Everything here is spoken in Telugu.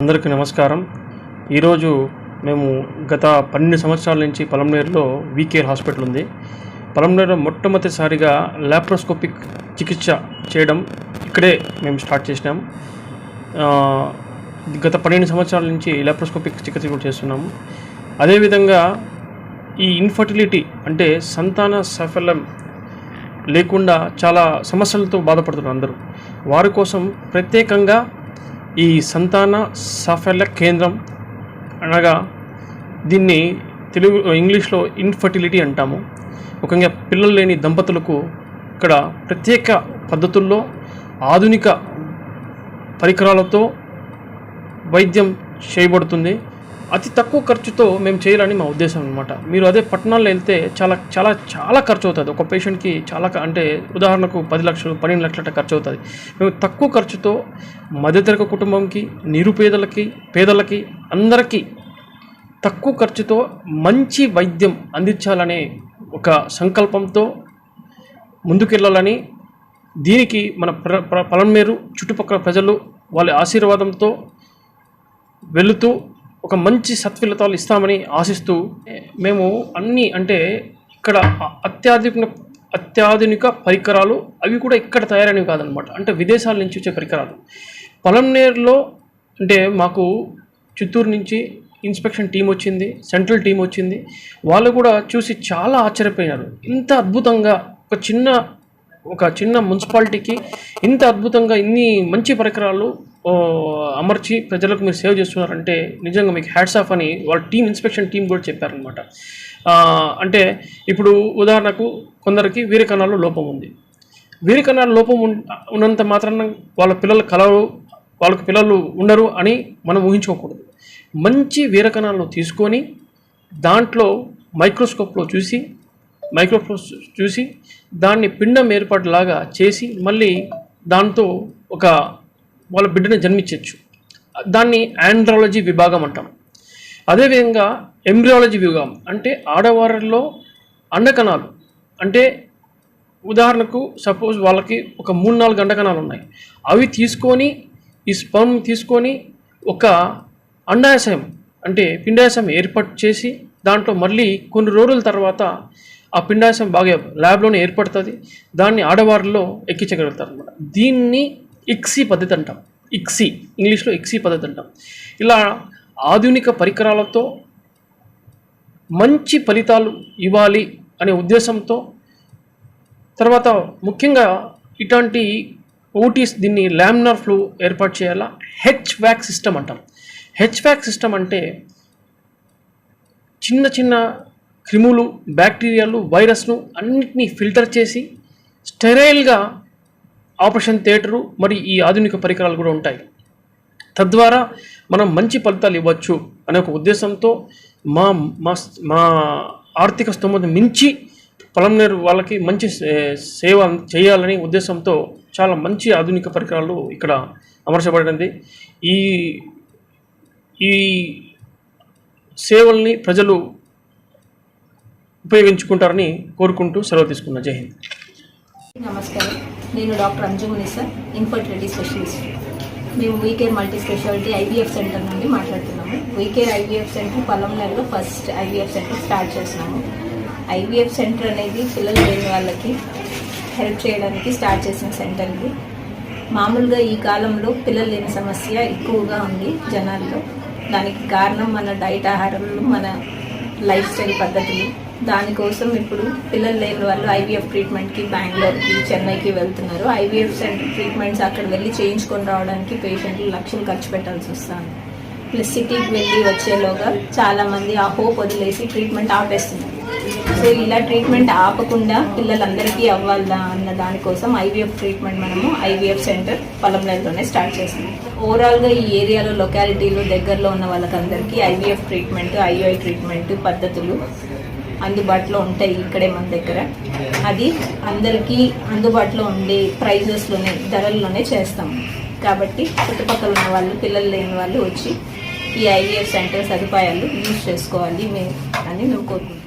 అందరికీ నమస్కారం. ఈరోజు మేము గత పన్నెండు సంవత్సరాల నుంచి పలంనేరులో వీకేర్ హాస్పిటల్ ఉంది. పలంనేరులో మొట్టమొదటిసారిగా లాప్రోస్కోపిక్ చికిత్స చేయడం ఇక్కడే మేము స్టార్ట్ చేసినాం. గత పన్నెండు సంవత్సరాల నుంచి లాప్రోస్కోపిక్ చికిత్స కూడా చేస్తున్నాము అదేవిధంగా ఈ ఇన్ఫర్టిలిటీ అంటే సంతాన సఫలం లేకుండా చాలా సమస్యలతో బాధపడుతున్నారు అందరూ. వారి కోసం ప్రత్యేకంగా ఈ సంతాన సాఫల్య కేంద్రం అనగా దీన్ని తెలుగు ఇంగ్లీష్లో ఇన్ఫర్టిలిటీ అంటాము. ముఖ్యంగా పిల్లలు లేని దంపతులకు ఇక్కడ ప్రత్యేక పద్ధతుల్లో ఆధునిక పరికరాలతో వైద్యం చేయబడుతుంది. అతి తక్కువ ఖర్చుతో మేము చేయాలని మా ఉద్దేశం అనమాట మీరు అదే పట్టణాల్లో వెళ్తే చాలా చాలా చాలా ఖర్చు అవుతుంది ఒక పేషెంట్కి చాలా అంటే ఉదాహరణకు పది లక్షలు పన్నెండు లక్షల ఖర్చు అవుతుంది మేము తక్కువ ఖర్చుతో మధ్యతరగతి కుటుంబంకి నిరుపేదలకి పేదలకి అందరికీ తక్కువ ఖర్చుతో మంచి వైద్యం అందించాలనే ఒక సంకల్పంతో ముందుకెళ్ళాలని దీనికి మన ప్ర ప్ర పలమేరు చుట్టుపక్కల ప్రజలు వాళ్ళ ఆశీర్వాదంతో వెళుతూ ఒక మంచి సత్ఫలితాలు ఇస్తామని ఆశిస్తూ మేము అన్ని అంటే ఇక్కడ అత్యాధునిక అత్యాధునిక పరికరాలు అవి కూడా ఇక్కడ తయారైనవి కాదనమాట. అంటే విదేశాల నుంచి వచ్చే పరికరాలు. పొలంనేరులో అంటే మాకు చిత్తూరు నుంచి ఇన్స్పెక్షన్ టీం వచ్చింది సెంట్రల్ టీం వచ్చింది. వాళ్ళు కూడా చూసి చాలా ఆశ్చర్యపోయినారు. ఇంత అద్భుతంగా ఒక చిన్న ఒక చిన్న మున్సిపాలిటీకి ఇంత అద్భుతంగా ఇన్ని మంచి పరికరాలు అమర్చి ప్రజలకు మీరు సేవ్ చేస్తున్నారంటే నిజంగా మీకు హ్యాట్స్ ఆఫ్ అని వాళ్ళ టీం ఇన్స్పెక్షన్ టీం కూడా చెప్పారనమాట అంటే ఇప్పుడు ఉదాహరణకు కొందరికి వీరకణాల్లో లోపం ఉంది. వీరకణాల లోపం ఉన్నంత మాత్రాన వాళ్ళ పిల్లల కలలు వాళ్ళకి పిల్లలు ఉండరు అని మనం ఊహించుకోకూడదు. మంచి వీరకణాలను తీసుకొని దాంట్లో మైక్రోస్కోప్లో చూసి మైక్రోస్కోప్ చూసి దాన్ని పిండం ఏర్పాటులాగా చేసి మళ్ళీ దాంతో ఒక వాళ్ళ బిడ్డని జన్మించవచ్చు దాన్ని ఆండ్రాలజీ విభాగం అంటాం. అదేవిధంగా ఎంబ్రియాలజీ విభాగం అంటే ఆడవారిలో అండకణాలు. అంటే ఉదాహరణకు సపోజ్ వాళ్ళకి ఒక మూడు నాలుగు అండకణాలు ఉన్నాయి. అవి తీసుకొని ఈ స్పర్మ్ తీసుకొని ఒక అండాశయం అంటే పిండాశయం ఏర్పాటు చేసి దాంట్లో మళ్ళీ కొన్ని రోజుల తర్వాత ఆ పిండాశయం బాగా ల్యాబ్లోనే ఏర్పడుతుంది. దాన్ని ఆడవారిలో ఎక్కించగలుగుతారు అనమాట దీన్ని ఇక్సీ పద్ధతి అంటాం. ఇక్సీ ఇంగ్లీష్లో ఇక్సీ పద్ధతి అంటాం. ఇలా ఆధునిక పరికరాలతో మంచి ఫలితాలు ఇవ్వాలి అనే ఉద్దేశంతో తర్వాత ముఖ్యంగా ఇట్లాంటి ఓటీస్ దీన్ని ల్యామినార్ ఫ్లూ ఏర్పాటు చేయాలా? హెచ్ వ్యాక్ సిస్టమ్ అంటాం. హెచ్ వ్యాక్ సిస్టమ్ అంటే చిన్న చిన్న క్రిములు బ్యాక్టీరియాలు వైరస్ను అన్నిటినీ ఫిల్టర్ చేసి స్టెరైల్గా ఆపరేషన్ థియేటరు మరి ఈ ఆధునిక పరికరాలు కూడా ఉంటాయి. తద్వారా మనం మంచి ఫలితాలు ఇవ్వచ్చు అనే ఒక ఉద్దేశంతో మా మా మా ఆర్థిక స్తోమత మించి పొలంనేరు వాళ్ళకి మంచి సే- సేవ చేయాలని ఉద్దేశంతో చాలా మంచి ఆధునిక పరికరాలు ఇక్కడ అమర్చబడింది. ఈ ఈ సేవల్ని ప్రజలు ఉపయోగించుకుంటారని కోరుకుంటూ సెలవు తీసుకున్నా. జై హింద్. నమస్కారం. నేను డాక్టర్ అంజుమునిసా ఇన్ఫర్టిలిటీ స్పెషలిస్ట్. మేము WeCare multi speciality IVF centre నుండి మాట్లాడుతున్నాము. వీకేర్ ఐవీఎఫ్ సెంటర్ పొలంలో ఫస్ట్ ఐవీఎఫ్ సెంటర్ స్టార్ట్ చేసినాము ఐవీఎఫ్ సెంటర్ అనేది పిల్లలు లేని వాళ్ళకి హెల్ప్ చేయడానికి స్టార్ట్ చేసిన సెంటర్ ఇది. మామూలుగా ఈ కాలంలో పిల్లలు లేని సమస్య ఎక్కువగా ఉంది జనాల్లో. దానికి కారణం మన డైట్ ఆహారంలో మన లైఫ్ స్టైల్ పద్ధతులు దానికోసం ఇప్పుడు పిల్లలు లేని వాళ్ళు ఐవీఎఫ్ ట్రీట్మెంట్కి బెంగళూరుకి చెన్నైకి వెళ్తున్నారు. ఐవీఎఫ్ సెంటర్ ట్రీట్మెంట్స్ అక్కడ వెళ్ళి చేయించుకొని రావడానికి పేషెంట్లు లక్షలు ఖర్చు పెట్టాల్సి వస్తుంది. ప్లస్ సిటీకి వెళ్ళి వచ్చేలోగా చాలామంది ఆ హోప్ వదిలేసి ట్రీట్మెంట్ ఆపేస్తున్నారు. సో ఇలా ట్రీట్మెంట్ ఆపకుండా పిల్లలందరికీ అవ్వాలా అన్న దానికోసం ఐవీఎఫ్ ట్రీట్మెంట్ మనము ఐవీఎఫ్ సెంటర్ పొలంలోనే స్టార్ట్ చేసాము ఓవరాల్గా ఈ ఏరియాలో లొకాలిటీలో దగ్గరలో ఉన్న వాళ్ళకందరికీ ఐవీఎఫ్ ట్రీట్మెంట్ ఐఓఐ ట్రీట్మెంట్ పద్ధతులు అందుబాటులో ఉంటాయి ఇక్కడే మన దగ్గర. అది అందరికీ అందుబాటులో ఉండే ప్రైజెస్లోనే ధరల్లోనే చేస్తాం. కాబట్టి చుట్టుపక్కల ఉన్న వాళ్ళు పిల్లలు లేని వాళ్ళు వచ్చి ఈ ఐవీఎఫ్ సెంటర్ సదుపాయాలు యూజ్ చేసుకోవాలి మేము అని నేను కోరుకుంటున్నాను